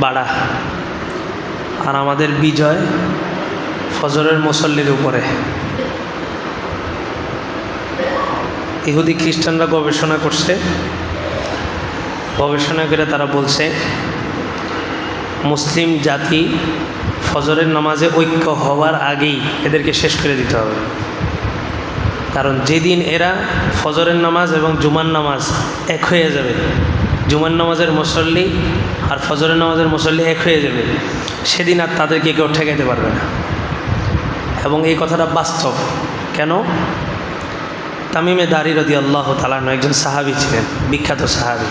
বাড়া। আর আমাদের বিজয় ফজরের মুসল্লির উপরে। ইহুদি খ্রিস্টানরা গবেষণা করছে। গবেষণা করে তারা বলছে, মুসলিম জাতি ফজরের নামাজে ঐক্য হওয়ার আগেই এদেরকে শেষ করে দিতে হবে। কারণ যেদিন এরা ফজরের নামাজ এবং জুমার নামাজ এক হয়ে যাবে জুমার নামাজের মুসল্লি আর ফজরের নামাজের মুসল্লি এক হয়ে যাবে। সেদিন আর তাদেরকে কেউ ঠেকাইতে পারবে না। এবং এই কথাটা বাস্তব। কেন? তামিমে দাঁড়ি রদি আল্লাহ তালান একজন সাহাবি ছিলেন, বিখ্যাত সাহাবি।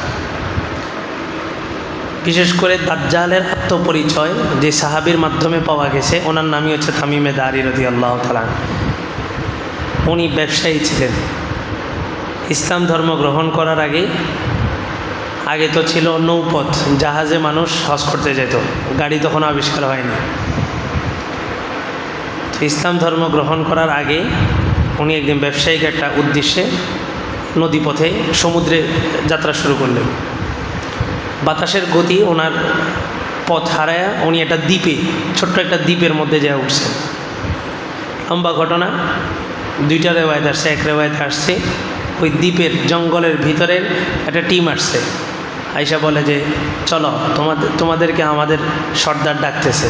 বিশেষ করে দাজ্জালের আত্মপরিচয় যে সাহাবির মাধ্যমে পাওয়া গেছে, ওনার নামই হচ্ছে তামিমে দাঁড়ি রদি আল্লাহ তালান উনি ব্যবসায়ী ছিলেন। ইসলাম ধর্ম গ্রহণ করার আগে আগে তো ছিল নৌপথ, জাহাজে মানুষ হজ করতে যেত, গাড়ি তখন আবিষ্কার হয়নি। ইসলাম ধর্ম গ্রহণ করার আগে উনি একদিন ব্যবসায়িক একটা উদ্দেশ্যে নদীপথে সমুদ্রে যাত্রা শুরু করলেন। বাতাসের গতি ওনার পথ হারায় উনি একটা দ্বীপে, ছোট্ট একটা দ্বীপের মধ্যে যা উঠছেন। লম্বা ঘটনা, দুইটা রেওয়ায়ত আসছে, এক রেওয়ায়ত আসছে, ওই দ্বীপের জঙ্গলের ভিতরের একটা টিম আসছে। আইসা বলে যে, চলো তোমাদের তোমাদেরকে আমাদের সর্দার ডাকতেছে।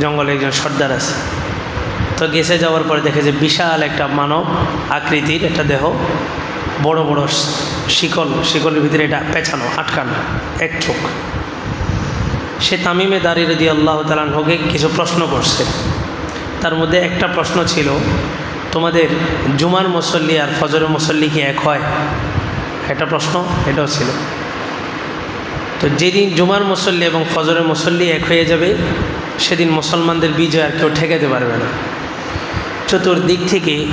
জঙ্গলে একজন সর্দার আছে। তো গেছে যাওয়ার পরে দেখে যে বিশাল একটা মানব আকৃতির একটা দেহ, বড় বড় শিকল, শিকলের ভিতরে এটা পেঁচানো, আটকানো, এক চোখ। সে তামিমে দাঁড়িয়ে দিয়ে আল্লাহ তালানহকে কিছু প্রশ্ন করছে। তার মধ্যে একটা প্রশ্ন ছিল, তোমাদের জুমার মুসল্লি আর ফজরের মুসল্লি কি এক হয়? একটা প্রশ্ন, এটাও ছিল। তো যেদিন জুমার মুসল্লি এবং ফজরের মুসল্লি এক হয়ে যাবে, সেদিন মুসলমানদের বিজয় আর কেউ ঠেকাতে পারবে না। চতুর্দিক থেকে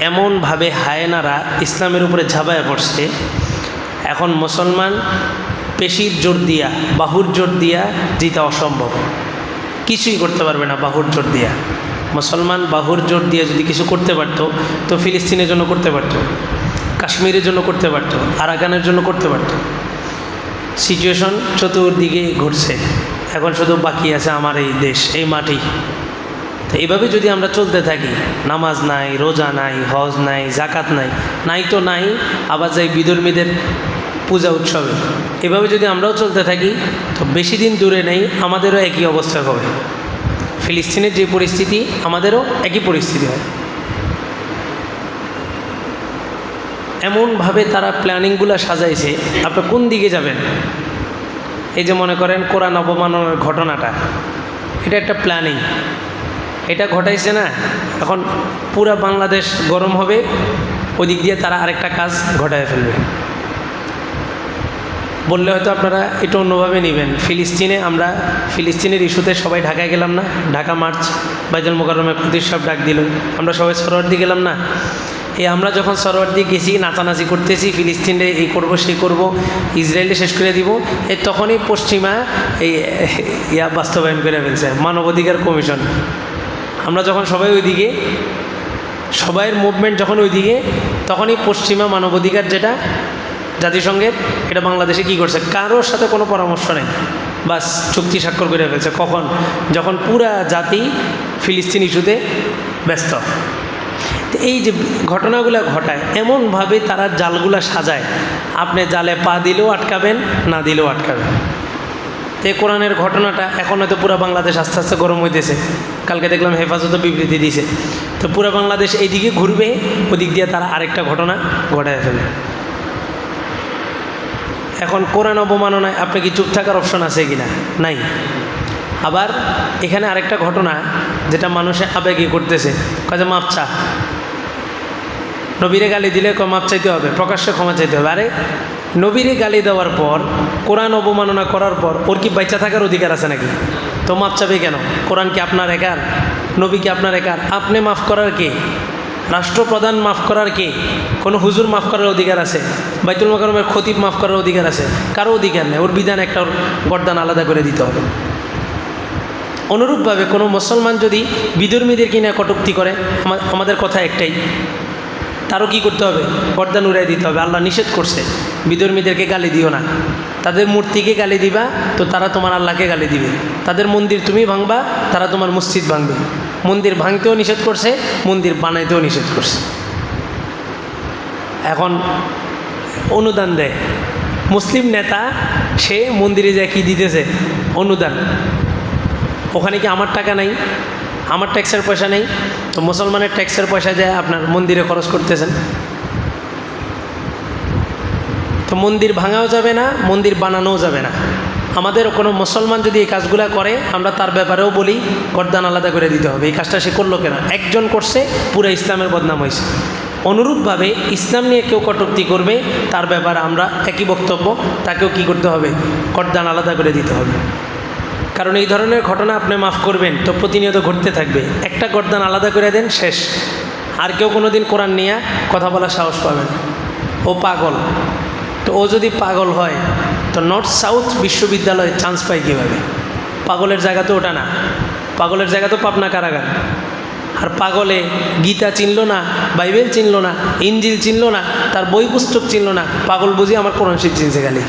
এমনভাবে হায়নারা ইসলামের উপরে ঝাঁপায় পড়ছে। এখন মুসলমান পেশির জোর দিয়া, বাহুর জোর দিয়া জিতা অসম্ভব। কিছুই করতে পারবে না বাহুর জোর দিয়া। মুসলমান বাহুর জোর দিয়ে যদি কিছু করতে পারতো, তো ফিলিস্তিনের জন্য করতে পারতো, কাশ্মীরের জন্য করতে পারতো, আরাকানের জন্য করতে পারতো। সিচুয়েশন চতুর্দিকে ঘটছে এখন শুধু বাকি আছে আমার এই দেশ, এই মাটি। তো এইভাবে যদি আমরা চলতে থাকি, নামাজ নাই, রোজা নাই, হজ নাই জাকাত নাই নাই তো নাই, আবার যাই বিধর্মীদের পূজা উৎসবে, এভাবে যদি আমরাও চলতে থাকি, তো বেশি দিন দূরে নেই, আমাদেরও একই অবস্থা হবে। ফিলিস্তিনের যে পরিস্থিতি, আমাদেরও একই পরিস্থিতি হয় এমনভাবে তারা প্ল্যানিংগুলো সাজাইছে, আপনি কোন দিকে যাবেন? এই যে মনে করেন কোরআন অবমাননার ঘটনাটা, এটা একটা প্ল্যানিং। এটা ঘটাইছে না, এখন পুরা বাংলাদেশ গরম হবে, ওদিক দিয়ে তারা আরেকটা কাজ ঘটায় ফেলবে। বললে হয়তো আপনারা এটা অন্যভাবে নেবেন। ফিলিস্তিনে আমরা, ফিলিস্তিনের ইস্যুতে সবাই ঢাকায় গেলাম না, ঢাকা মার্চ বাইজুল মোকারমে সব ডাক দিল। আমরা সবাই সরোয়ার্দি গেলাম না। এই আমরা যখন সরোয়ার্দি গেছি, নাচানাচি করতেছি ফিলিস্তিনে এই করব, সেই করব ইসরায়েলে শেষ করে দিব, এ তখনই পশ্চিমা এই ইয়া বাস্তবায়ন করে ফেলছে, মানবাধিকার কমিশন। আমরা যখন সবাই ওইদিকে, সবাইয়ের মুভমেন্ট যখন ওইদিকে, তখনই পশ্চিমা মানবাধিকার যেটা, জাতিসংঘের, এটা বাংলাদেশে কি করছে? কারোর সাথে কোনো পরামর্শ নেই। বাস চুক্তি স্বাক্ষর করে ফেলছে। কখন? যখন পুরা জাতি ফিলিস্তিন ইস্যুতে ব্যস্ত। এই যে ঘটনাগুলো ঘটায়, এমনভাবে তারা জালগুলা সাজায়। আপনি জালে পা দিলেও আটকাবেন, না দিলেও আটকাবেন। তো কোরআনের ঘটনাটা এখন হয়তো পুরো বাংলাদেশ আস্তে আস্তে গরম হইতেছে। কালকে দেখলাম হেফাজত বিবৃতি দিয়েছে। তো পুরো বাংলাদেশ এইদিকে ঘুরবে, ওদিক দিয়ে তারা আরেকটা ঘটনা ঘটায় ফেলবে এখন কোরআন অবমাননায় আপনি কি চুপ থাকার অপশন আছে কি না নাই। আবার এখানে আরেকটা ঘটনা, যেটা মানুষে আবেগে করতেছে। কাজে মাপ চা। নবীরে গালি দিলে মাপ চাইতে হবে? প্রকাশ্যে ক্ষমা চাইতে হবে। আরে, নবীরে গালি দেওয়ার পর, কোরআন অবমাননা করার পর, ওর কি বাচ্চা থাকার অধিকার আছে নাকি? তো মাপ চাবে কেন? কোরআন কি আপনার একার? নবী কি আপনার একার? আপনি মাফ করার কে? রাষ্ট্রপ্রধান মাফ করার কে? কোনো হুজুর মাফ করার অধিকার আছে? বাইতুল মকরমের খতিব মাফ করার অধিকার আছে? কারও অধিকার নেই। ওর বিধান একটা ওর গরদান আলাদা করে দিতে হবে। অনুরূপভাবে কোনো মুসলমান যদি বিধর্মীদের কিনা কটুক্তি করে আমাদের কথা একটাই। তারও কি করতে হবে? গর্দান উড়াই দিতে হবে। আল্লাহ নিষেধ করছে। বিধর্মীদেরকে গালি দিও না। তাদের মূর্তিকে গালি দিবা, তো তারা তোমার আল্লাহকে গালি দিবে। তাদের মন্দির তুমি ভাঙবা, তারা তোমার মসজিদ ভাঙবে। মন্দির ভাঙতেও নিষেধ করছে, মন্দির বানাইতেও নিষেধ করছে। এখন অনুদান দেয়। মুসলিম নেতা, সে মন্দিরে যায় কি দিতেছে? অনুদান। ওখানে কি আমার টাকা নাই? আমার ট্যাক্সের পয়সা নেই, তো মুসলমানের ট্যাক্সের পয়সা যায় আপনার মন্দিরে খরচ করতেছেন। তো মন্দির ভাঙাও যাবে না, মন্দির বানানোও যাবে না। আমাদের কোনো মুসলমান যদি এই কাজগুলো করে, আমরা তার ব্যাপারেও বলি, গরদান আলাদা করে দিতে হবে। এই কাজটা সে করল কেন? একজন করছে, পুরো ইসলামের বদনাম হয়েছে। অনুরূপভাবে ইসলাম নিয়ে কেউ কটূক্তি করবে, তার ব্যাপারে আমরা একই বক্তব্য, তাকেও কি করতে হবে? গরদান আলাদা করে দিতে হবে। কারণ এই ধরনের ঘটনা আপনি মাফ করবেন, তো প্রতিনিয়ত ঘটতে থাকবে। একটা গরদান আলাদা করে দেন, শেষ। আর কেউ কোনো দিন কোরআন নিয়ে কথা বলার সাহস পাবেন ও পাগল। তো ও যদি পাগল হয়, তো নর্থ সাউথ বিশ্ববিদ্যালয়ে চান্স পায় কীভাবে? পাগলের জায়গা তো ওটা না। পাগলের জায়গা তো পাবনা কারাগার। আর পাগলে গীতা চিনল না, বাইবেল চিনল না, ইঞ্জিল চিনল না, তার বই পুস্তক চিনল না, পাগল বুঝি আমার কোরআন শিব চিনছে খালি।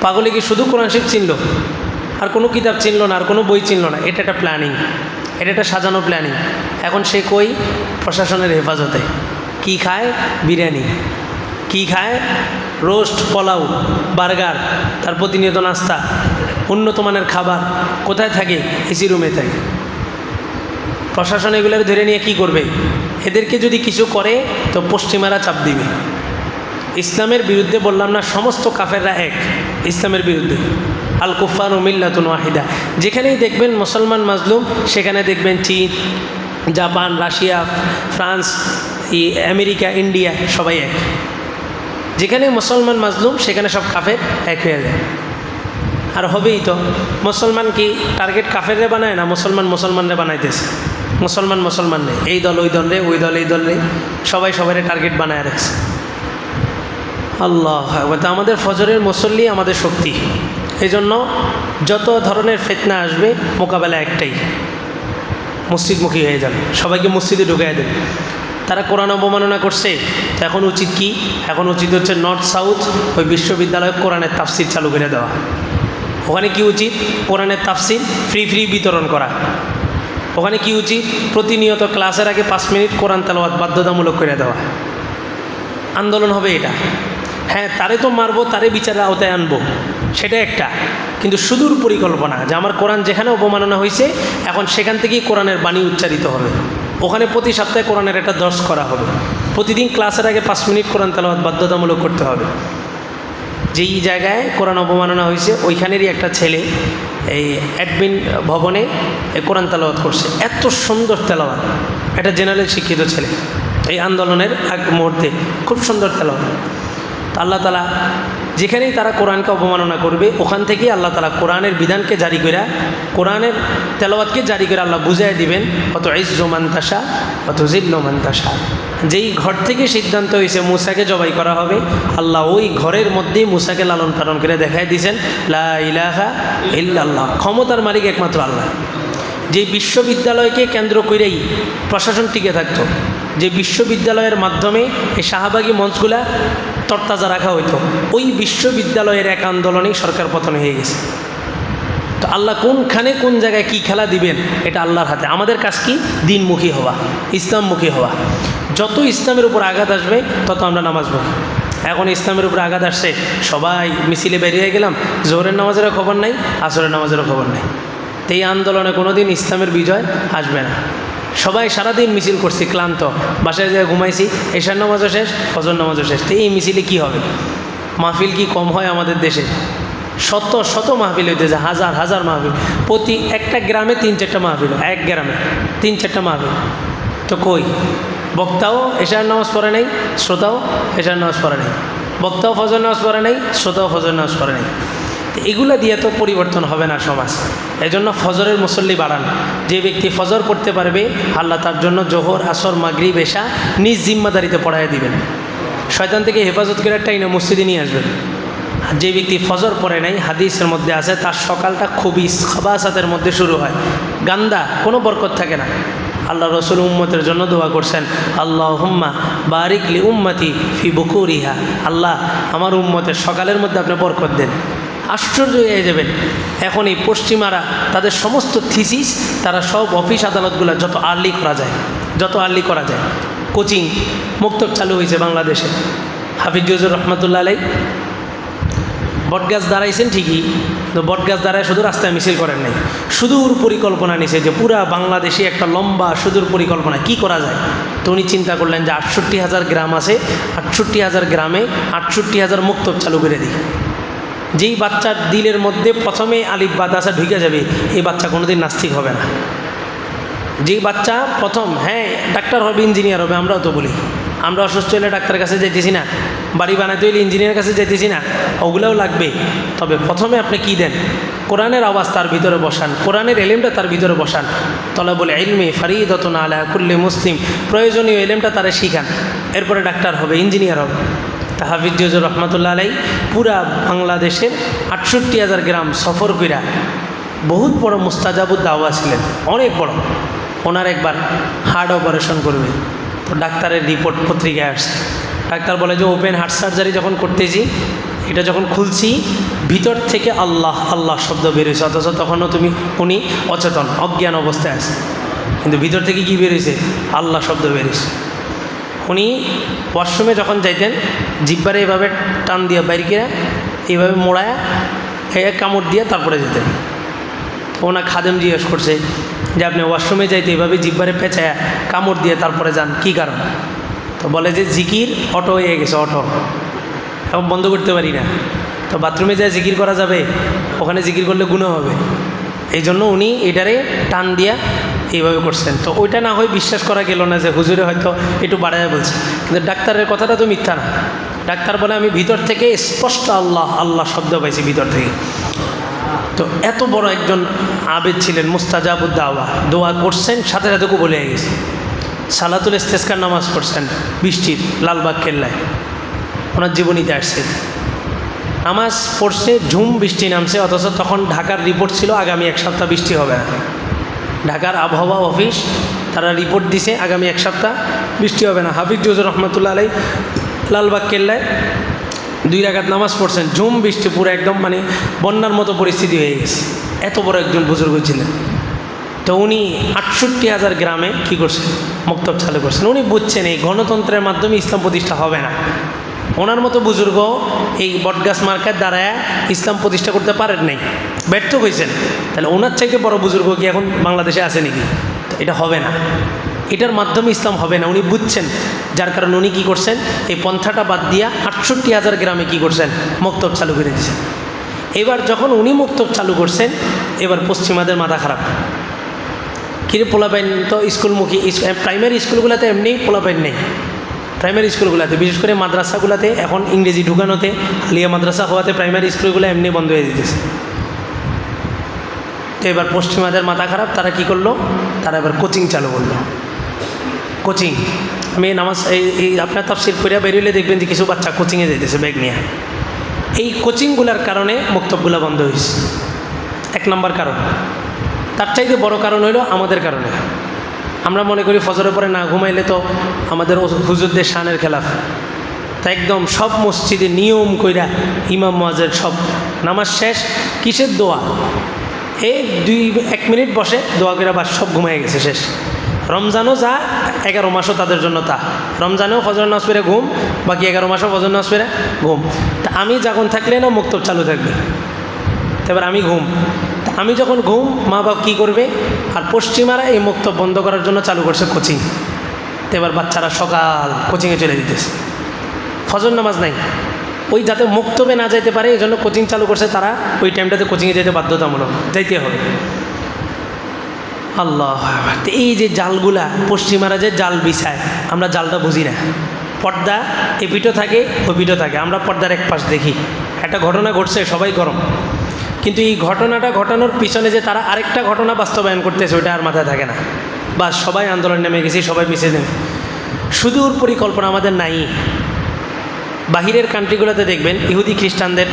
পাগলে কি শুধু কোরআন শিব চিনল? আর কোনো কিতাব চিনল না, আর কোনো বই চিনল না। এটা একটা প্ল্যানিং এটা একটা সাজানো প্ল্যানিং এখন সে কই? প্রশাসনের হেফাজতে। কি খায়? বিরিয়ানি। কি খায়? রোস্ট, পোলাও, বার্গার, তার প্রতিনিয়ত নাস্তা, উন্নত মানের খাবার। কোথায় থাকে? এসি রুমে থাকে। প্রশাসন এগুলোর ধরে নিয়ে কি করবে? এদেরকে যদি কিছু করে, তো পশ্চিমারা চাপ দিবে। ইসলামের বিরুদ্ধে বললাম না, সমস্ত কাফেররা এক, ইসলামের বিরুদ্ধে। আল কুফান মিল্লাতুন ওয়াহিদা। যেখানেই দেখবেন মুসলমান, মাজলুম, সেখানে দেখবেন চীন, Japan, Russia, France America, India, সবাই এক। যেখানে মুসলমান, মাজলুম, সেখানে সব কাফের এক হয়ে যায়। আর হবেই তো, মুসলমান কি টার্গেট কাফেররে বানায় না মুসলমান মুসলমানরে বানাইতেছে? মুসলমান মুসলমানরে এই দল, ওই দল রে, ওই দল, এই দল রে, সবাই সবাই টার্গেট বানায় রাখছে। আল্লাহ তো আমাদের ফজরের মুসল্লি আমাদের শক্তি। এই জন্য যত ধরনের ফেতনা আসবে, মোকাবেলা একটাই। মসজিদমুখী হয়ে যান। সবাইকে মসজিদে ঢুকাই দেন। তারা কোরআন অবমাননা করছে। এখন উচিত কি? এখন উচিত হচ্ছে নর্থ সাউথ ওই বিশ্ববিদ্যালয়ে কোরআনের তাফসির চালু করে দেওয়া। ওখানে কি উচিত? কোরআনের তাফসির ফ্রি ফ্রি বিতরণ করা। ওখানে কি উচিত? প্রতিনিয়ত ক্লাসের আগে পাঁচ মিনিট কোরআন তেলাওয়াত বাধ্যতামূলক করে দেওয়া। আন্দোলন হবে এটা। হ্যাঁ তারে তো মারবো, তারে বিচারের আওতায় আনব। সেটা একটা। কিন্তু সুদূর পরিকল্পনা, যে আমার কোরআন যেখানে অবমাননা হয়েছে, এখন সেখান থেকেই কোরআনের বাণী উচ্চারিত হবে। ওখানে প্রতি সপ্তাহে কোরআনের একটা দর্শ করা হবে। প্রতিদিন ক্লাসের আগে পাঁচ মিনিট কোরআন তেলাওয়াত বাধ্যতামূলক করতে হবে। যেই জায়গায় কোরআন অবমাননা হয়েছে, ওইখানেরই একটা ছেলে এই অ্যাডমিন ভবনে কোরআন তেলাওয়াত করছে। এত সুন্দর তেলাওয়াত। একটা জেনারেল শিক্ষিত ছেলে। এই আন্দোলনের আগ মুহূর্তে খুব সুন্দর তেলাওয়াত। আল্লাহ তালা যেখানেই তারা কোরআনকে অবমাননা করবে, ওখান থেকেই আল্লাহ তালা কোরআনের বিধানকে জারি করে কোরআনের তেলাওয়াতকে জারি করে আল্লাহ বুঝাই দিবেন অত ইজ্জো মান্তাসা অত জিল্লো মান্তাসা যেই ঘর থেকে সিদ্ধান্ত হয়েছে মুসাকে জবাই করা হবে, আল্লাহ ওই ঘরের মধ্যেই মুসাকে লালন পালন করে দেখাই দিয়েছেন লা ইলাহা ক্ষমতার মালিক একমাত্র আল্লাহ। যে বিশ্ববিদ্যালয়কে কেন্দ্র করেই প্রশাসন টিকে থাকতো যে বিশ্ববিদ্যালয়ের মাধ্যমে এই শাহবাগী মঞ্চগুলা তরতাজা রাখা হইতো, ওই বিশ্ববিদ্যালয়ের এক আন্দোলনেই সরকার পতন হয়ে গেছে। তো আল্লাহ কোনখানে কোন জায়গায় কি খেলা দিবেন, এটা আল্লাহর হাতে। আমাদের কাজ কি? দিনমুখী হওয়া, ইসলামমুখী হওয়া। যত ইসলামের উপর আঘাত আসবে, তত আমরা নামাজ পড়ি। এখন ইসলামের উপর আঘাত আসছে, সবাই মিছিলে বেরিয়ে গেলাম, জোহরের নামাজেরও খবর নাই, আসরের নামাজেরও খবর নেই। তো এই আন্দোলনে কোনো দিন ইসলামের বিজয় আসবে না। সবাই সারাদিন মিছিল করছি, ক্লান্ত। বাসায় যেয়ে ঘুমাইছি, এশার নামাজও শেষ, ফজর নামাজও শেষ। তো এই মিছিলে কী হবে? মাহফিল কি কম হয় আমাদের দেশে? শত শত মাহফিল হইতেছে হাজার হাজার মাহফিল। প্রতি একটা গ্রামে তিন চারটা মাহফিল এক গ্রামে তিন চারটা মাহফিল। তো কই? বক্তাও এশার নামাজ পড়ে নেই, শ্রোতাও এশার নামাজ পড়ে নেই। বক্তাও ফজর নামাজ পড়ে নেই, শ্রোতাও ফজর নামাজ পড়ে নেই। এগুলো দিয়ে তো পরিবর্তন হবে না সমাজ। এজন্য ফজরের মুসল্লি বাড়ান। যে ব্যক্তি ফজর পড়তে পারবে, আল্লাহ তার জন্য জোহর, আসর মাগরি বেশা নিজ জিম্মাদারিতে পড়াই দিবেন। শয়তান থেকে হেফাজত করে একটা ইনা মসজিদে নিয়ে আসবেন। যে ব্যক্তি ফজর পড়ে নাই, হাদিসের মধ্যে আছে, তার সকালটা খুবই খাবাসাতের মধ্যে শুরু হয়। গান্দা, কোনো বরকত থাকে না। আল্লাহ রসুল উম্মতের জন্য দোয়া করছেন আল্লাহ হুম্মা বারিকলি উম্মতি ফি বকুরিহা। আল্লাহ, আমার উম্মতের সকালের মধ্যে আপনি বরকত দেন। আশ্চর্য হয়ে যাবেন। এখন এই পশ্চিমারা তাদের সমস্ত থিসিস তারা সব অফিস আদালতগুলো যত আর্লি করা যায়, যত আর্লি করা যায়। কোচিং মুক্তব চালু হয়েছে বাংলাদেশে। হাফিজুজুর রহমতুল্লাহ আলাই বটগাছ দাঁড়াইছেন ঠিকই তো বটগাছ দাঁড়ায় শুধু রাস্তায় মিছিল করেন নাই। সুদূর পরিকল্পনা নিছে যে পুরা বাংলাদেশে একটা লম্বা সুদূর পরিকল্পনা, কি করা যায়? তো উনি চিন্তা করলেন যে আটষট্টি হাজার গ্রাম আছে, আটষট্টি হাজার গ্রামে আটষট্টি হাজার মুক্তব চালু করে দিই। যেই বাচ্চার দিলের মধ্যে প্রথমে আলিফ বাতাসা ঢুকে যাবে, এই বাচ্চা কোনোদিন নাস্তিক হবে না। যেই বাচ্চা প্রথম হ্যাঁ ডাক্তার হবে, ইঞ্জিনিয়ার হবে, আমরাও তো বলি। আমরা অসুস্থ হলে ডাক্তারের কাছে যেতেছি না। বাড়ি বানাতে হলে ইঞ্জিনিয়ারের কাছে যেতেছি না। ওগুলোও লাগবে। তবে প্রথমে আপনি কি দেন? কোরআনের আওয়াজ তার ভিতরে বসান। কোরআনের এলেমটা তার ভিতরে বসান। তলা বলে এলমে ফারিদত না আলা কুল্লে মুসলিম। প্রয়োজনীয় এলেমটা তারা শিখান। এরপরে ডাক্তার হবে, ইঞ্জিনিয়ার হবে। তা হাফিজ জজুর রহমতুল্লাহ আলাই পুরা বাংলাদেশের আটষট্টি হাজার গ্রাম সফর কইরা বহুত বড় মুস্তাজাবুদ দাওয়া ছিলেন, অনেক বড়। ওনার একবার হার্ট অপারেশন করবে। তো ডাক্তারের রিপোর্ট পত্রিকায় আসছে। ডাক্তার বলে যে, ওপেন হার্ট সার্জারি যখন করতেছি, এটা যখন খুলছি, ভিতর থেকে আল্লাহ আল্লাহ শব্দ বেরোয়েছে। অথচ তখনও তুমি, উনি অচেতন, অজ্ঞান অবস্থায় আছে। কিন্তু ভিতর থেকে কি বেরিয়েছে? আল্লাহ শব্দ বেরিয়েছে। উনি ওয়াশরুমে যখন যাইতেন, জিব্বারে এভাবে টান দিয়ে বাইরকে এইভাবে মোড়ায় এ কামড় দিয়ে তারপরে যেতেন। ওনা খাদেম জিজ্ঞেস করছে, যে আপনি ওয়াশরুমে যাইতে এভাবে জিব্বারে পেঁচায় কামড় দিয়ে তারপরে যান, কী কারণ? তো বলে যে, জিকির অটো হয়ে গেছে, অটো। এখন বন্ধ করতে পারি না। তো বাথরুমে যায় জিকির করা যাবে, ওখানে জিকির করলে গুণও হবে। এই জন্য উনি এটারে টান দিয়া এইভাবে করছেন। তো ওইটা না হয় বিশ্বাস করা গেল না যে হুজুরে হয়তো একটু বাড়ায় বলছে। কিন্তু ডাক্তারের কথাটা তো মিথ্যা না। ডাক্তার বলে, আমি ভিতর থেকে স্পষ্ট আল্লাহ আল্লাহ শব্দ পাইছি ভিতর থেকে। তো এত বড় একজন আবেদ ছিলেন, মুস্তাজাবুদ্দাওয়া। দোয়া করছেন, সাথে সাথে বলে গেছে। সালাতুল ইস্তেস্কার নামাজ পড়ছেন, বৃষ্টির, লালবাগ কেল্লায়। ওনার জীবনীতে আসছে। নামাজ পড়ছে, ঝুম বৃষ্টি নামছে, অথচ তখন ঢাকার রিপোর্ট ছিল, আগামী এক সপ্তাহ বৃষ্টি হবে না। ঢাকার আবহাওয়া অফিস, তারা রিপোর্ট দিছে আগামী এক সপ্তাহ। বৃষ্টি হবে না। হাফিজ জুজুর রহমতুল্লাহ আলাই লালবাগ কেল্লায় দুই রাগাত নামাজ পড়ছেন। ঝুম, বৃষ্টি পুরো একদম মানে বন্যার মতো পরিস্থিতি হয়ে গেছে। এত বড় একজন বুজুর্গ ছিলেন। তো উনি আটষট্টি হাজার গ্রামে কী করছেন? মক্তব চালু করছেন। উনি বুঝছেন এই গণতন্ত্রের মাধ্যমে ইসলাম প্রতিষ্ঠা হবে না। ওনার মতো বুজুর্গ এই বটগাছ মার্কার দ্বারা ইসলাম প্রতিষ্ঠা করতে পারেন নাই। ব্যর্থ হয়েছেন। তাহলে ওনার চাইতে বড় বুজুর্গ কি এখন বাংলাদেশে আছে নাকি? এটা হবে না। এটার মাধ্যমে ইসলাম হবে না। উনি বুঝছেন। যার কারণে উনি কী করছেন? এই পন্থাটা বাদ দিয়া আটষট্টি হাজার গ্রামে কী করছেন? মক্তব চালু করে দিয়েছেন। এবার যখন উনি মক্তব চালু করছেন, এবার পশ্চিমাদের মাথা খারাপ। কিরে পোলাপাইন, তো স্কুলমুখী প্রাইমারি স্কুলগুলোতে এমনি পোলাপাইন নেই। প্রাইমারি স্কুলগুলোতে বিশেষ করে মাদ্রাসাগুলোতে, এখন ইংরেজি ঢুকানোতে আলিয়া মাদ্রাসা হওয়াতে প্রাইমারি স্কুলগুলো এমনি বন্ধ হয়ে যেতেছে। তো এবার পশ্চিমাদের মাথা খারাপ, তারা কি করল? তারা এবার কোচিং চালু করল। কোচিং আমি নামাজ, এই এই আপনার তাফসির করিয়া বেরিয়ে দেখবেন যে কিছু বাচ্চা কোচিংয়ে যেতেছে ব্যাগ নিয়ে। এই কোচিংগুলোর কারণে বক্তব্যগুলো বন্ধ হয়েছে এক নম্বর কারণ, তার চাইতে বড় কারণ হইল আমাদের কারণে। আমরা মনে করি ফজরের পরে না ঘুমাইলে তো আমাদের হুজুরদের শানের খেলাফ। তা একদম সব মসজিদে নিয়ম কইরা ইমাম মাজের সব নামাজ শেষ, কিসের দোয়া? এই দুই এক মিনিট বসে দোয়া করে বাস সব ঘুমাই গেছে শেষ। রমজানও যা, এগারো মাসও তাদের জন্য তা। রমজানেও ফজর নামাজ পেরে ঘুম, বাকি এগারো মাসও ফজর নামাজ পেরে ঘুম। তা আমি যখন থাকলে না মুক্তব চালু থাকবে। এবার আমি ঘুম। আমি যখন ঘুম মা বাপ কী করবে? আর পশ্চিমারা এই মুক্ত বন্ধ করার জন্য চালু করছে কোচিং। তো এবার বাচ্চারা সকাল কোচিংয়ে চলে দিতেছে ফজর নামাজ নাই। ওই যাতে মুক্তবে না যাইতে পারে, এই জন্য কোচিং চালু করছে তারা, ওই টাইমটাতে কোচিংয়ে যেতে বাধ্যতামূলক। যাইতে হবে। আল্লাহ এই যে জালগুলা, পশ্চিমারা যে জাল বিছায়, আমরা জালটা বুঝি না। পর্দা এ পিঠও থাকে ওই পিঠও থাকে। আমরা পর্দার এক পাশ দেখি। একটা ঘটনা ঘটছে, সবাই গরম। কিন্তু এই ঘটনাটা ঘটানোর পিছনে যে তারা আরেকটা ঘটনা বাস্তবায়ন করতেছে, ওইটা আর মাথায় থাকে না। বা সবাই আন্দোলন নেমে গেছি, সবাই মিশে নেমে। সুদূর পরিকল্পনা আমাদের নাই। বাহিরের কান্ট্রিগুলোতে দেখবেন, ইহুদি খ্রিস্টানদের,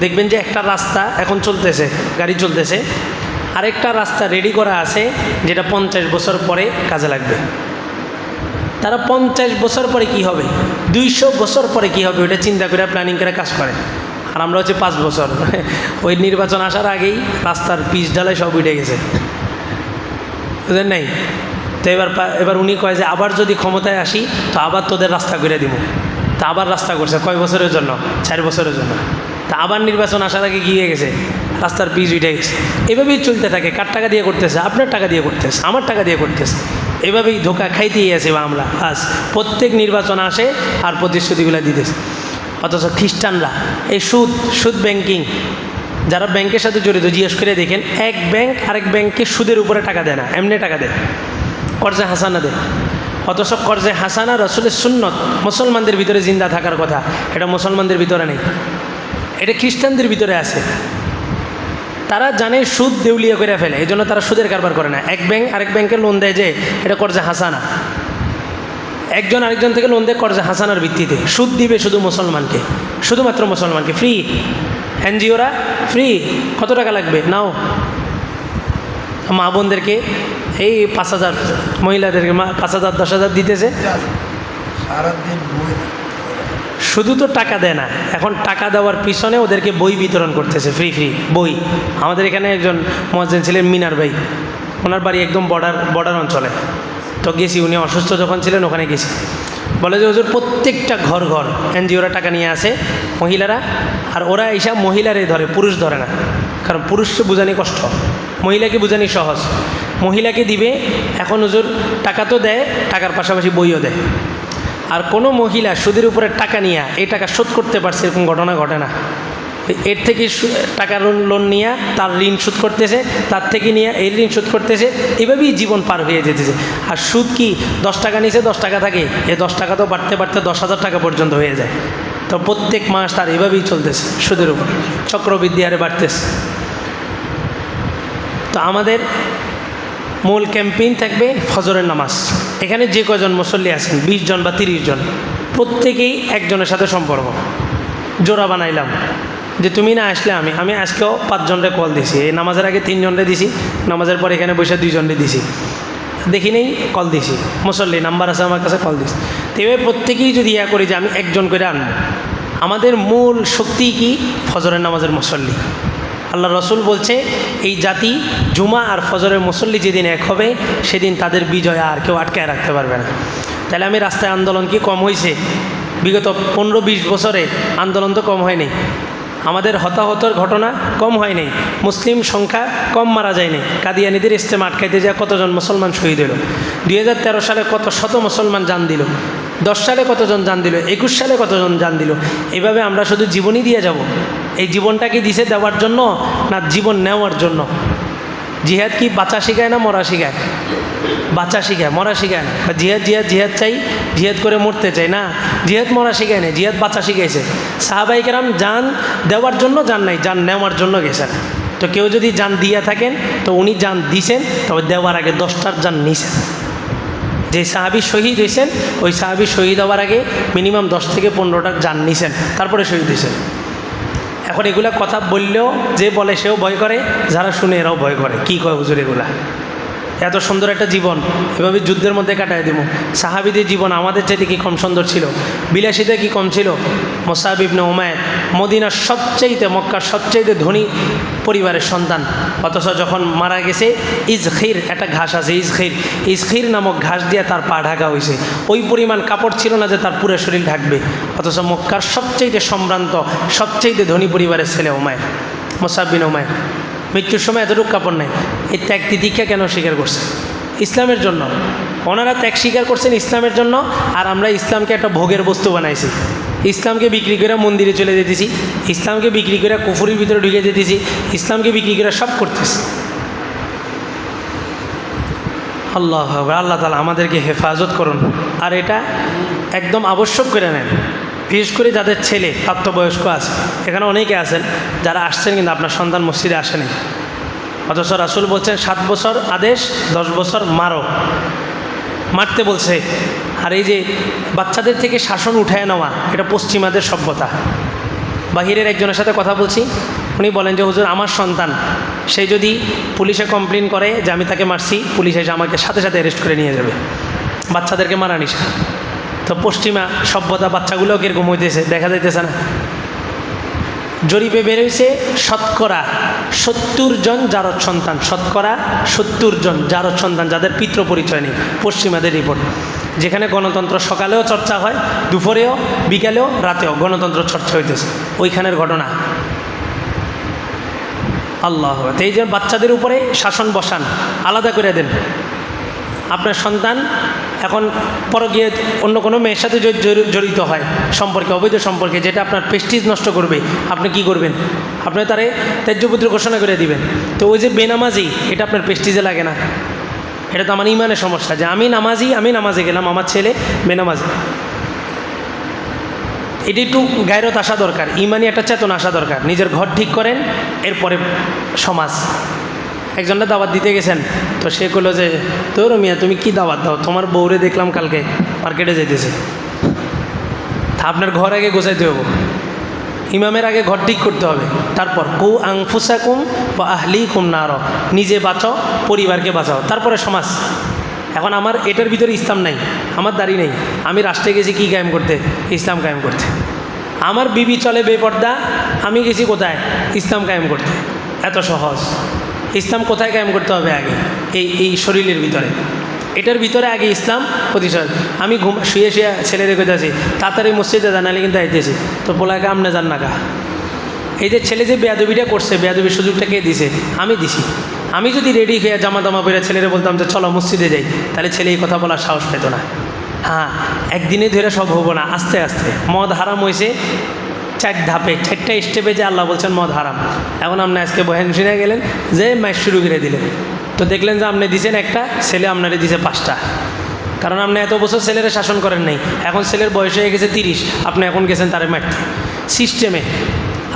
দেখবেন যে একটা রাস্তা এখন চলতেছে, গাড়ি চলতেছে। আরেকটা রাস্তা রেডি করা আছে, যেটা পঞ্চাশ বছর পরে কাজে লাগবে। তারা পঞ্চাশ বছর পরে কি হবে? দুইশো বছর পরে কি হবে? ওটা চিন্তা করে প্ল্যানিং করে কাজ করে। আর আমরা হচ্ছে পাঁচ বছর। ওই নির্বাচন আসার আগেই রাস্তার পিচ ঢালাই সব উঠে গেছে। বুঝলেন নাই? তো এবার এবার উনি কয় যে, আবার যদি ক্ষমতায় আসি, তো আবার তোদের রাস্তা করে দিব। তা আবার রাস্তা করছে। কয় বছরের জন্য? চার বছরের জন্য। তা আবার নির্বাচন আসার আগে গিয়ে গেছে? রাস্তার পিচ উঠে গেছে। এভাবেই চলতে থাকে। কার টাকা দিয়ে করতেছে? আপনার টাকা দিয়ে করতেছে। আমার টাকা দিয়ে করতেছে। এভাবেই ধোকা খাইতেই আছে বা আমরা আস প্রত্যেক নির্বাচন আসে আর প্রতিশ্রুতিগুলো দিতেছে। অথচ খ্রিস্টানরা এই সুদ সুদ ব্যাংকিং যারা ব্যাংকের সাথে জড়িত, জিজ্ঞেস করে দেখেন, এক ব্যাংক আরেক ব্যাংকে সুদের উপরে টাকা দেয় না, এমনি টাকা দেয়। কর্জে হাসানা দেয়। অথচ কর্জে হাসানা রসুলের সুন্নত, মুসলমানদের ভিতরে জিন্দা থাকার কথা, এটা মুসলমানদের ভিতরে নেই। এটা খ্রিস্টানদের ভিতরে আছে। তারা জানে সুদ দেউলিয়া করে ফেলে এই জন্য তারা সুদের কারবার করে না। এক ব্যাংক আরেক ব্যাংকে লোন দেয় যে, এটা কর্জে হাসানা। একজন আরেকজন থেকে লোন দেয় কর্জে হাসানার ভিত্তিতে। সুদ দিবে শুধু মুসলমানকে। শুধুমাত্র মুসলমানকে। ফ্রি। এনজিওরা ফ্রি। কত টাকা লাগবে? নাও। মা বোনদেরকে এই পাঁচ হাজার, মহিলাদেরকে পাঁচ হাজার, দশ হাজার দিতেছে। শুধু তো টাকা দেয় না, এখন টাকা দেওয়ার পিছনে ওদেরকে বই বিতরণ করতেছে, ফ্রি ফ্রি, বই। আমাদের এখানে একজন মহাজেন ছিলেন মিনার ভাই। ওনার বাড়ি একদম বর্ডার বর্ডার অঞ্চলে। তো গেছি, উনি অসুস্থ যখন ছিলেন, ওখানে গেছি। বলে যে ওদের প্রত্যেকটা ঘর ঘর, এনজিওরা টাকা নিয়ে আসে, মহিলারা, আর ওরা এইসব মহিলারে ধরে, পুরুষ ধরে না। কারণ পুরুষকে বোঝানি কষ্ট, মহিলাকে বোঝানি সহজ। মহিলাকে দিবে, এখন হুজুর, টাকা তো দেয়, টাকার পাশাপাশি বইও দেয়। আর কোনো মহিলা সুদের উপরে টাকা নিয়ে, এই টাকা শোধ করতে পারছে, এরকম ঘটনা ঘটে না। এর থেকে টাকা লোন লোন নিয়ে তার ঋণ শোধ করতেছে, তার থেকে নিয়ে এর ঋণ শোধ করতেছে, এভাবেই জীবন পার হয়ে যেতেছে। আর সুদ কি দশ টাকা নিচে দশ টাকা থাকে? এ দশ টাকা তো বাড়তে বাড়তে দশ হাজার টাকা পর্যন্ত হয়ে যায়। তো প্রত্যেক মাস তার এভাবেই চলতেছে সুদের উপর। চক্রবৃদ্ধি হারে বাড়তেছে। তো আমাদের মূল ক্যাম্পেইন থাকবে ফজরের নামাজ। এখানে যে কজন মুসল্লি আছেন? বিশ জন বা তিরিশ জন। প্রত্যেকেই একজনের সাথে সম্পর্ক। জোড়া বানাইলাম। যে তুমি না আসলে আমি আমি আজকেও পাঁচজনরে কল দিছি। এই নামাজের আগে তিনজনরে দিছি, নামাজের পর এখানে বসে দুইজনরে দিছি। দেখি নেই কল দিছি। মুসল্লি, নাম্বার আছে আমার কাছে কল দিছি। তো এভাবে প্রত্যেকেই যদি ইয়া করি যে আমি একজন করে আনব, আমাদের মূল শক্তি কি? ফজরের নামাজের মুসল্লি। আল্লাহ রসুল বলছে, এই জাতি জুমা আর ফজরের মুসল্লি যেদিন এক হবে, সেদিন তাদের বিজয় আর কেউ আটকায় রাখতে পারবে না। তাহলে আমি রাস্তায় আন্দোলন কি কম হয়েছে বিগত পনেরো বিশ বছরে আন্দোলন তো কম হয়নি। আমাদের হতাহতর ঘটনা কম হয়নি, মুসলিম সংখ্যা কম মারা যায়নি। কাদিয়ানিদের ইস্তেমা আটকাইতে যা কতজন মুসলমান শহীদ হলো? দুই হাজার তেরো সালে কত শত মুসলমান যান দিল? দশ সালে কতজন যান দিল? একুশ সালে কতজন যান দিল? এভাবে আমরা শুধু জীবনই দিয়ে যাব। এই জীবনটাকে দিছে দেওয়ার জন্য না জীবন নেওয়ার জন্য? জিহাদ কি বাচ্চা শিখায় না মরা শিখায়? বাচ্চা শিখায়, মরা শিখায় না। জিহাদ জিহাদ জিহাদ চাই, জিহাদ করে মরতে চাই না। জিহাদ মরা শিখায় না, জিহাদ বাচ্চা শিখাইছে। সাহাবাই কেরাম যান দেওয়ার জন্য যান নাই যান নেওয়ার জন্য গেছেন তো কেউ যদি যান দিয়া থাকেন, তো উনি যান দিছেন, তবে দেওয়ার আগে দশটার যান নিছেন। যে সাহাবি শহীদ হয়েছেন ওই সাহাবি শহীদ হওয়ার আগে মিনিমাম দশ থেকে পনেরোটা যান নিছেন, তারপরে শহীদ হয়েছেন এখন এগুলা কথা বললেও যে বলে সেও ভয় করে, যারা শুনে এরাও ভয় করে। কি কয় হুজুর এগুলা? এত সুন্দর একটা জীবন এভাবে যুদ্ধের মধ্যে কাটায় দেবো সাহাবিদের জীবন আমাদের চাইতে কি কম সুন্দর ছিল? বিলাসিতা কি কম ছিল? মোসাহিবনে ওমায় মদিনার সবচাইতে, মক্কার সবচাইতে ধনী পরিবারের সন্তান। অথচ যখন মারা গেছে, ইজখির, একটা ঘাস আছে ইজখির। ইজখির নামক ঘাস দিয়ে তার পা ঢাকা হয়েছে ওই পরিমাণ কাপড় ছিল না যে তার পুরো শরীর ঢাকবে। অথচ মক্কার সবচাইতে সম্ভ্রান্ত, সবচাইতে ধনী পরিবারের ছেলে ওমায় মোসাবিন ওমায় মৃত্যুর সময় এতটুকু কাপড় নেই এই ত্যাগ তিতিক্ষা কেন স্বীকার করছে? ইসলামের জন্য। ওনারা ত্যাগ স্বীকার করছেন ইসলামের জন্য, আর আমরা ইসলামকে একটা ভোগের বস্তু বানাইছি। ইসলামকে বিক্রি করে মন্দিরে চলে যেতেছি, ইসলামকে বিক্রি করে কুফুরির ভিতরে ঢুকে যেতেছি, ইসলামকে বিক্রি করে সব করতেছি। আল্লাহ আল্লাহ তালা আমাদেরকে হেফাজত করুন, আর এটা একদম আবশ্যক করে নেন। বিশেষ করে যাদের ছেলে, প্রাপ্তবয়স্ক আছে, এখানে অনেকে আছেন যারা আসছেন কিন্তু আপনার সন্তান মসজিদে আসেনি। অথচ রাসুল বলছেন, সাত বছর আদেশ, দশ বছর মারো। মারতে বলছে, আর এই যে বাচ্চাদের থেকে শাসন উঠায় নেওয়া, এটা পশ্চিমাদের সভ্যতা। বাহিরের একজনের সাথে কথা বলছি, উনি বলেন যে, হুজুর, আমার সন্তান, সে যদি পুলিশে কমপ্লেন করে যে আমি তাকে মারছি, পুলিশ এসে আমাকে সাথে সাথে অ্যারেস্ট করে নিয়ে যাবে। বাচ্চাদেরকে মারা তো পশ্চিমা সভ্যতা বাচ্চাগুলোও কীরকম হইতেছে? দেখা যাইতেছে না। জরিপে বের বেরোইছে শতকরা সত্তর জন জারদ সন্তান, শতকরা সত্তর জন জারদ সন্তান যাদের পিতৃ পরিচয় নেই, পশ্চিমাদের রিপোর্ট। যেখানে গণতন্ত্র সকালেও চর্চা হয়, দুপুরেও, বিকালেও, রাতেও গণতন্ত্র চর্চা হইতেছে। ওইখানের ঘটনা। আল্লাহ তো এই যে বাচ্চাদের উপরে শাসন বসান, আলাদা করে দেন। আপনার সন্তান এখন পরে গিয়ে অন্য কোনো মেয়ের সাথে জড়িত হয় সম্পর্কে, অবৈধ সম্পর্কে, যেটা আপনার পেস্টিজ নষ্ট করবে, আপনি কি করবেন? আপনি তারে ত্যায্যপুত্র ঘোষণা করে দিবেন। তো ওই যে বেনামাজি, এটা আপনার পেস্টিজে লাগে না। এটা তো আমার ইমানের সমস্যা যে আমি নামাজি, আমি নামাজে গেলাম, আমার ছেলে বেনামাজি। এটি একটু গায়রত আসা দরকার, ইমানি একটা চেতনা আসা দরকার। নিজের ঘর ঠিক করেন, এরপরে সমাজ। একজনটা দাওয়াত দিতে গেছেন। তো সে করল যে তোর মিয়া তুমি কি দাওয়াত দাও? তোমার বউরে দেখলাম কালকে, মার্কেটে যেতেছে তা আপনার ঘর আগে গোছাইতে হবে ইমামের আগে ঘর ঠিক করতে হবে। তারপর, কু আংফুসাকুম বা আহলি কুম না নিজে বাঁচাও, পরিবারকে বাঁচাও। তারপরে সমাজ। এখন আমার এটার ভিতরে ইসলাম নাই, আমার দাড়ি নেই। আমি রাষ্ট্রে গেছি কি কায়েম করতে? ইসলাম কায়েম করতে। আমার বিবি চলে বেপর্দা, আমি গেছি কোথায়? ইসলাম কায়েম করতে। এত সহজ। ইসলাম কোথায় কায়েম করতে হবে আগে? এই এই শরীরের ভিতরে। এটার ভিতরে আগে ইসলাম প্রতিষ্ঠা আমি ঘুম, শুয়ে শুয়ে ছেলেদের কোথাছি তাড়াতাড়ি মসজিদে জানালে কিন্তু আইতেছি। তো পোলাকে আমনে যান না গা। এই যে ছেলে যে বেয়াদবিটা করছে, বেয়াদবির সুযোগটা কে দিছে? আমি দিছি। আমি যদি রেডি হয়ে জামা দামা পরে ছেলেরে বলতাম যে, চলো মসজিদে যাই, তাহলে ছেলে এই কথা বলার সাহস পেত না। হ্যাঁ একদিনে ধরে সব হব না। আস্তে আস্তে। মদ হারাম হয়েছে চার ধাপে, চারটা স্টেপে যে আল্লাহ বলছেন মদ হারাম। এখন আপনি আজকে বহেন শুনে গেলেন, যে ম্যাচ শুরু করে দিলেন। তো দেখলেন যে আপনি দিছেন একটা, ছেলে আপনারে দিছে পাঁচটা। কারণ আপনি এত বছর ছেলেরা শাসন করেন নাই, এখন ছেলের বয়স হয়ে গেছে তিরিশ, আপনি এখন গেছেন তারে মারতে। সিস্টেমে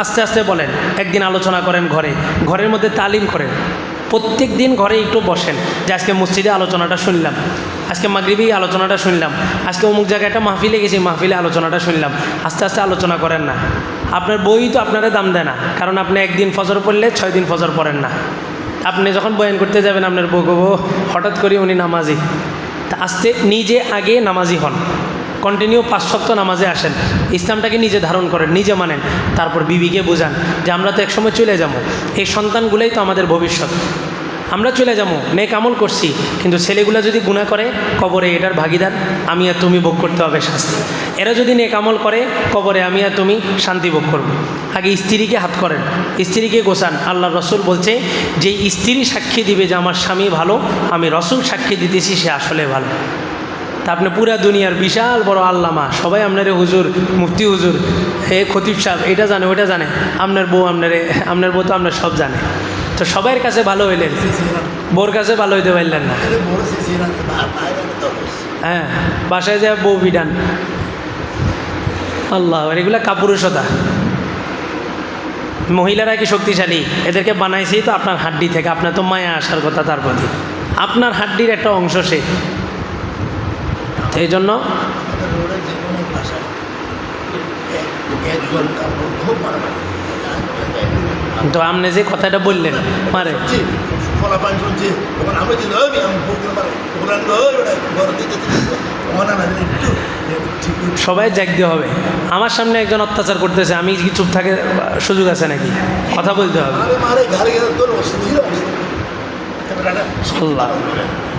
আস্তে আস্তে বলেন, একদিন আলোচনা করেন ঘরে, ঘরের মধ্যে তালিম করেন। প্রত্যেক দিন ঘরে একটু বসেন। যে আজকে মসজিদে আলোচনাটা শুনলাম, আজকে মাগরিবি আলোচনাটা শুনলাম, আজকে অমুক জায়গায় একটা মাহফিলে গেছি, মাহফিলে আলোচনাটা শুনলাম। আস্তে আস্তে আলোচনা করেন না। আপনার বই তো আপনারা দাম দেয় না, কারণ আপনি একদিন ফজর পড়লে ছয় দিন ফজর পড়েন না। আপনি যখন বয়ান করতে যাবেন, আপনার বউ হঠাৎ করে উনি নামাজি। তা আস্তে নিজে আগে নামাজি হন। কন্টিনিউ পাঁচ সপ্তাহ নামাজে আসেন। ইসলামটাকে নিজে ধারণ করেন, নিজে মানেন, তারপর বিবিকে বোঝান যে আমরা তো একসময় চলে যাব। এই সন্তানগুলোই তো আমাদের ভবিষ্যৎ। আমরা চলে যাব, নেক আমল করছি, কিন্তু ছেলেগুলো যদি গুণা করে, কবরে এটার ভাগিদার, আমি আর তুমি ভোগ করতে হবে শাস্তি। এরা যদি নেক আমল করে, কবরে আমি আর তুমি শান্তি ভোগ করব। আগে স্ত্রীকে হাত করেন, স্ত্রীকে গোসান। আল্লাহ রসুল বলছে যে স্ত্রী সাক্ষী দিবে যে আমার স্বামী ভালো, আমি রসুল সাক্ষী দিতেছি, সে আসলে ভালো। আপনি পুরা দুনিয়ার বিশাল বড় আল্লামা। সবাই আপনারে হুজুর, মুফতি হুজুর, হে খতিব সাহেব, এটা জানে ওটা জানে। আপনার বউ আপনারে, আপনার বউ তো আপনার সব জানে। তো সবার কাছে ভালো হইলেন? বোর কাছে ভালো হইতে পারলেন না? হ্যাঁ বাসায় যায় বউ বিডান আল্লাহ এগুলা কাপুরুষতা। মহিলারা কি শক্তিশালী? এদেরকে বানাইছি তো আপনার হাড্ডি থেকে, আপনার তো মায়া আসার কথা তার প্রতি। আপনার হাড্ডির একটা অংশ সে সেই জন্য আমাদের রোডে যে কোনো ভাষায় এক- এক ঘণ্টা খুব মারামারি তো আপনি যে কথাটা বললেন মারে। সবাই জ্যাক দিয়ে হবে। আমার সামনে একজন অত্যাচার করতেছে আমি কি চুপ থাকে সুযোগ আছে নাকি? কথা বলতে হবে। আল্লাহ।